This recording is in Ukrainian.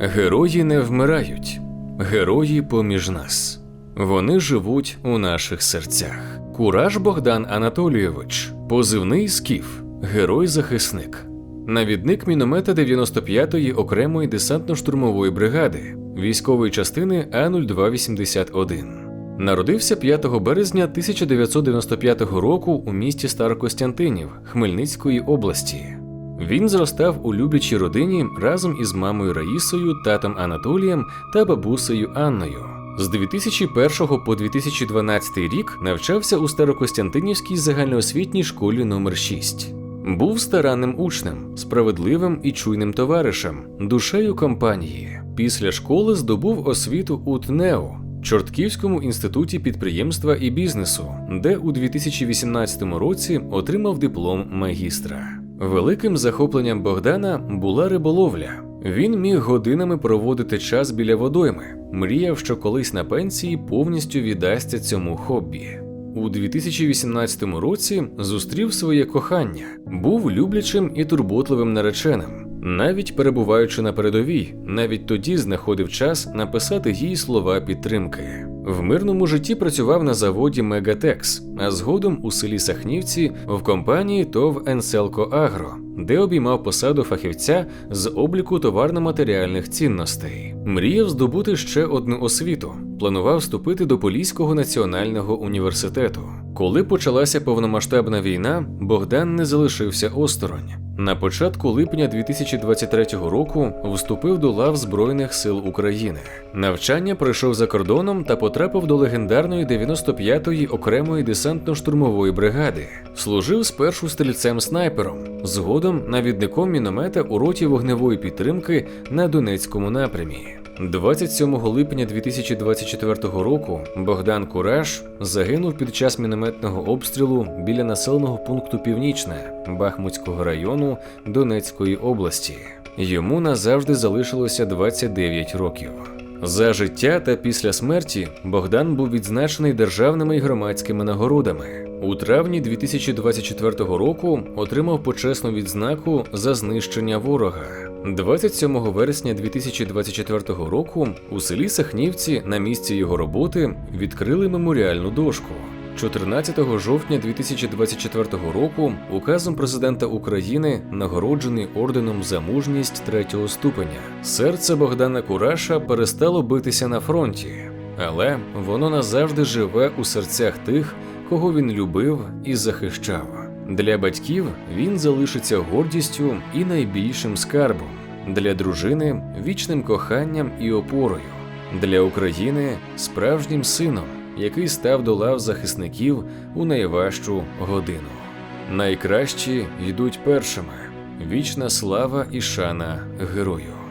Герої не вмирають, герої поміж нас. Вони живуть у наших серцях. Кураж Богдан Анатолійович, позивний скіф, герой-захисник, навідник міномета 95-ї окремої десантно-штурмової бригади, військової частини А0281. Народився 5 березня 1995 року у місті Старокостянтинів Хмельницької області. Він зростав у люблячій родині разом із мамою Раїсою, татом Анатолієм та бабусею Анною. З 2001 по 2012 рік навчався у Старокостянтинівській загальноосвітній школі номер 6 Був старанним учнем, справедливим і чуйним товаришем, душею компанії. Після школи здобув освіту у ТНЕО, Чортківському інституті підприємства і бізнесу, де у 2018 році отримав диплом магістра. Великим захопленням Богдана була риболовля. Він міг годинами проводити час біля водойми, мріяв, що колись на пенсії повністю віддасться цьому хобі. У 2018 році зустрів своє кохання, був люблячим і турботливим нареченим. Навіть перебуваючи на передовій, навіть тоді знаходив час написати їй слова підтримки. В мирному житті працював на заводі Мегатекс, а згодом у селі Сахнівці в компанії ТОВ Енселко Агро, де обіймав посаду фахівця з обліку товарно-матеріальних цінностей. Мріяв здобути ще одну освіту. Планував вступити до Поліського національного університету. Коли почалася повномасштабна війна, Богдан не залишився осторонь. На початку липня 2023 року вступив до лав Збройних сил України. Навчання пройшов за кордоном та потрапив до легендарної 95-ї окремої десантно-штурмової бригади. Служив спершу стрільцем-снайпером, згодом навідником міномета у роті вогневої підтримки на Донецькому напрямі. 27 липня 2024 року Богдан Кураж загинув під час мінометного обстрілу біля населеного пункту Північне Бахмутського району Донецької області. Йому назавжди залишилося 29 років. За життя та після смерті Богдан був відзначений державними і громадськими нагородами. У травні 2024 року отримав почесну відзнаку за знищення ворога. 27 вересня 2024 року у селі Сахнівці на місці його роботи відкрили меморіальну дошку. 14 жовтня 2024 року указом президента України нагороджений орденом за мужність третього ступеня. Серце Богдана Кураша перестало битися на фронті, але воно назавжди живе у серцях тих, кого він любив і захищав. Для батьків він залишиться гордістю і найбільшим скарбом, для дружини вічним коханням і опорою, для України справжнім сином, який став до лав захисників у найважчу годину. Найкращі йдуть першими. Вічна слава і шана герою.